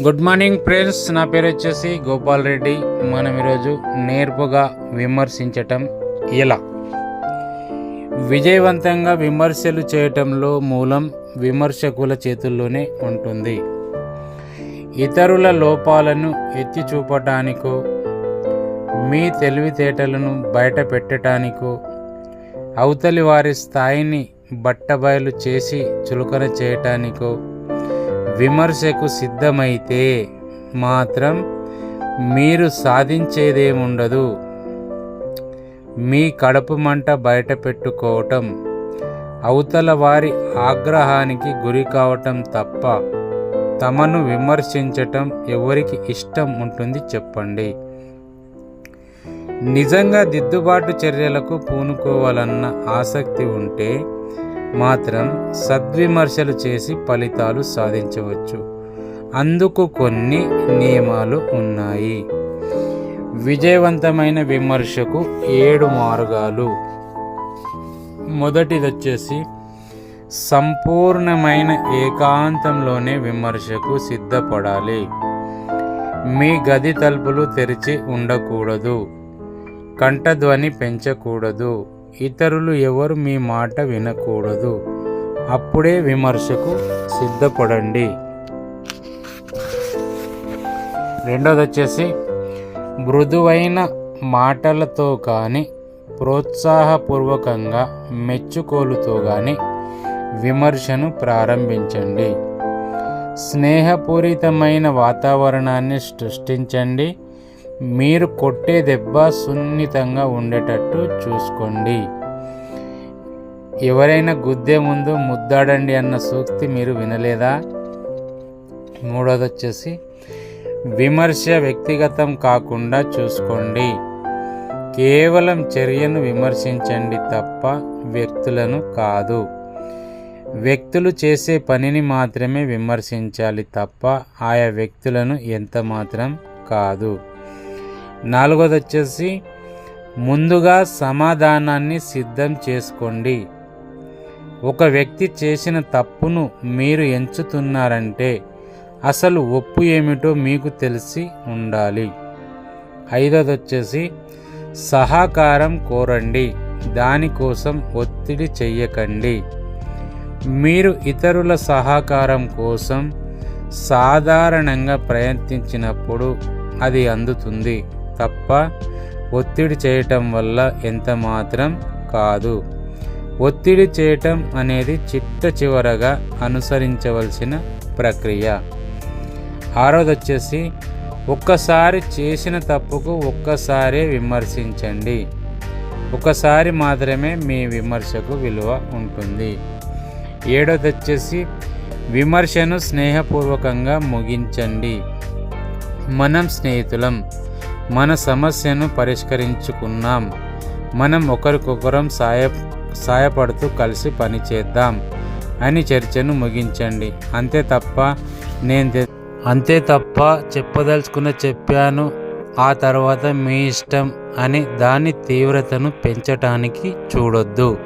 Good morning friends నా పేరు వచ్చేసి గోపాల్ రెడ్డి. మనం ఈరోజు నేర్పుగా విమర్శించటం ఎలా? విజయవంతంగా విమర్శలు చేయటంలో మూలం విమర్శకుల చేతుల్లోనే ఉంటుంది. ఇతరుల లోపాలను ఎత్తి చూపటానికో మీ తెలివితేటలను బయట పెట్టడానికో అవతలి వారి స్థాయిని బట్టబయలు చేసి చులకన చేయటానికో విమర్శకు సిద్ధమైతే మాత్రం మీరు సాధించేదేముండదు. మీ కడుపు మంట బయట పెట్టుకోవటం అవతల వారి ఆగ్రహానికి గురి కావటం తప్ప తమను విమర్శించటం ఎవరికి ఇష్టం ఉంటుంది చెప్పండి. నిజంగా దిద్దుబాటు చర్యలకు పూనుకోవాలన్న ఆసక్తి ఉంటే మాత్రం సద్విమర్శలు చేసి ఫలితాలు సాధించవచ్చు. అందుకు కొన్ని నియమాలు ఉన్నాయి. విజయవంతమైన విమర్శకు ఏడు మార్గాలు. మొదటిది వచ్చేసి సంపూర్ణమైన ఏకాంతంలోనే విమర్శకు సిద్ధపడాలి. మీ గది తలుపులు తెరిచి ఉండకూడదు. కంఠధ్వని పెంచకూడదు. ఇతరులు ఎవరు మీ మాట వినకూడదు. అప్పుడే విమర్శకు సిద్ధపడండి. రెండోది వచ్చేసి మృదువైన మాటలతో కానీ ప్రోత్సాహపూర్వకంగా మెచ్చుకోలుతో కానీ విమర్శను ప్రారంభించండి. స్నేహపూరితమైన వాతావరణాన్ని సృష్టించండి. మీరు కొట్టే దెబ్బ సున్నితంగా ఉండేటట్టు చూసుకోండి. ఎవరైనా గుద్దే ముందు ముద్దాడండి అన్న సూక్తి మీరు వినలేదా? మూడోది వచ్చేసి విమర్శ వ్యక్తిగతం కాకుండా చూసుకోండి. కేవలం చర్యను విమర్శించండి తప్ప వ్యక్తులను కాదు. వ్యక్తులు చేసే పనిని మాత్రమే విమర్శించాలి తప్ప ఆయా వ్యక్తులను ఎంత మాత్రం కాదు. నాలుగోది వచ్చేసి ముందుగా సమాధానాన్ని సిద్ధం చేసుకోండి. ఒక వ్యక్తి చేసిన తప్పును మీరు ఎంచుతున్నారంటే అసలు ఒప్పు ఏమిటో మీకు తెలిసి ఉండాలి. ఐదోది వచ్చేసి సహకారం కోరండి. దానికోసం ఒత్తిడి చెయ్యకండి. మీరు ఇతరుల సహకారం కోసం సాధారణంగా ప్రయత్నించినప్పుడు అది అందుతుంది. తప్ప ఒత్తిడి చేయటం వల్ల ఎంత మాత్రం కాదు. ఒత్తిడి చేయటం అనేది చిట్ట చివరగా అనుసరించవలసిన ప్రక్రియ. ఆరోది వచ్చేసి ఒక్కసారి చేసిన తప్పుకు ఒక్కసారే విమర్శించండి. ఒకసారి మాత్రమే మీ విమర్శకు విలువ ఉంటుంది. ఏడోది వచ్చేసి విమర్శను స్నేహపూర్వకంగా ముగించండి. మనం స్నేహితులం. మన సమస్యను పరిష్కరించుకున్నాం. మనం ఒకరికొకరం సాయ సాయపడుతూ కలిసి పనిచేద్దాం. అని చర్చను ముగించండి. అంతే తప్ప నేను అంతే తప్ప చెప్పదలుచుకున్న చెప్పాను. ఆ తర్వాత మీ ఇష్టం అని దాని తీవ్రతను పెంచటానికి చూడొద్దు.